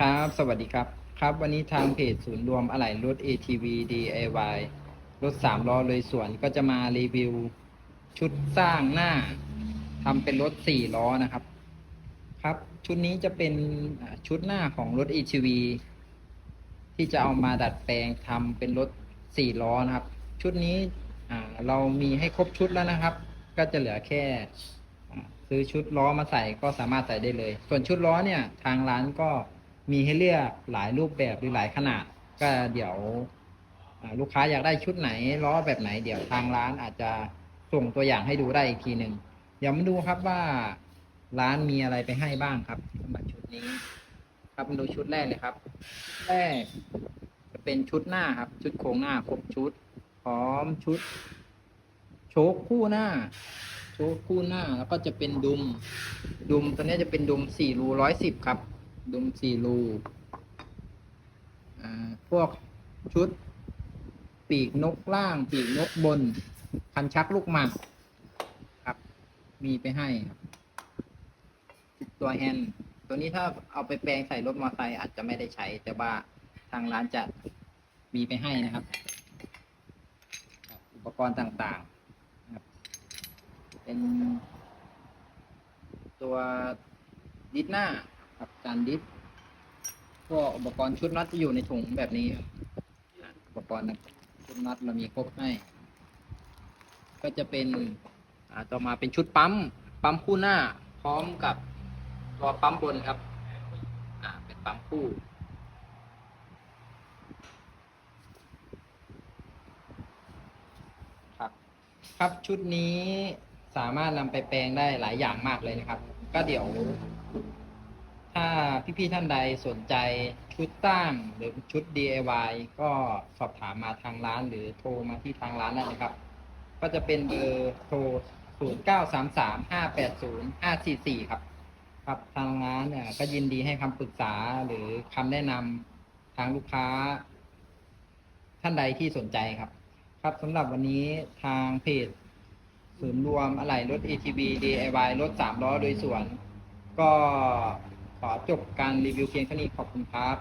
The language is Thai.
ครับ สวัสดีครับ ครับ วันนี้ทางเพจศูนย์รวมอะไหล่รถ ATV DIY รถสามล้อเลยสวนก็จะมารีวิว ชุดสร้างหน้าทำเป็นรถสี่ล้อนะครับ ครับ ชุดนี้จะเป็นชุดหน้าของรถ ATV ที่จะเอามาดัดแปลงทำเป็นรถสี่ล้อนะครับ ชุดนี้เรามีให้ครบชุดแล้วนะครับ ก็จะเหลือแค่ซื้อชุดล้อมาใส่ก็สามารถใส่ได้เลย ส่วนชุดล้อเนี่ยทางร้านก็ มีให้เลือกหลายรูปแบบหรือหลายขนาด ก็เดี๋ยวลูกค้าอยากได้ชุดไหนล้อแบบไหน เดี๋ยวทางร้านอาจจะส่งตัวอย่างให้ดูได้อีกทีหนึ่งเดี๋ยวมาดูครับว่าร้านมีอะไรไปให้บ้างครับสำหรับชุดนี้ ครับมาดูชุดแรกเลยครับแรกจะเป็นชุดหน้าครับ ชุดโครงหน้าครบชุด พร้อมชุด โชคคู่หน้า โชคคู่หน้าแล้วก็จะเป็นดุม ดุมตัวนี้จะเป็นดุมสี่รูร้อยสิบครับ ดุมสี่รูพวกชุด ปีกนกล่าง ปีกนกบนคันชักลูกหมากครับ มีไปให้ครับ ตัวแฮนด์ตัวนี้ถ้าเอาไปแปลงใส่รถมอเตอร์ไซค์อาจจะไม่ได้ใช้ แต่ว่าทางร้านจะมีไปให้นะครับ อุปกรณ์ต่างๆครับเป็นตัวดิสหน้า ครับการดิสพวกอุปกรณ์ชุดน็อตจะอยู่ในถุงแบบนี้ครับอุปกรณ์ชุดน็อตเรามีครบให้ ก็จะเป็นต่อมาเป็นชุดปั๊ม ปั๊มคู่หน้า พร้อมกับตัวปั๊มบนครับเป็นปั๊มคู่ครับ ครับชุดนี้สามารถนำไปแปลงได้หลายอย่างมากเลยนะครับ ก็เดี๋ยว ถ้าพี่ๆท่านใดสนใจชุดตั้งหรือชุด DIY ก็สอบถามมาทางร้านหรือโทรมาที่ทางร้านได้นะครับ ก็จะเป็นเบอร์โทร 0 9 3 3 5 8 0 5 4 4 ครับ ครับทางร้านเนี่ยก็ยินดีให้คำปรึกษาหรือคำแนะนำทางลูกค้า ท่านใดที่สนใจครับ ครับสำหรับวันนี้ทางเพจศูนย์รวมอะไหล่รถ ATV DIY รถสามล้อโดยสวน ก็ อจบการรีวิวเพียงเท่านี้ขอบคุณครับ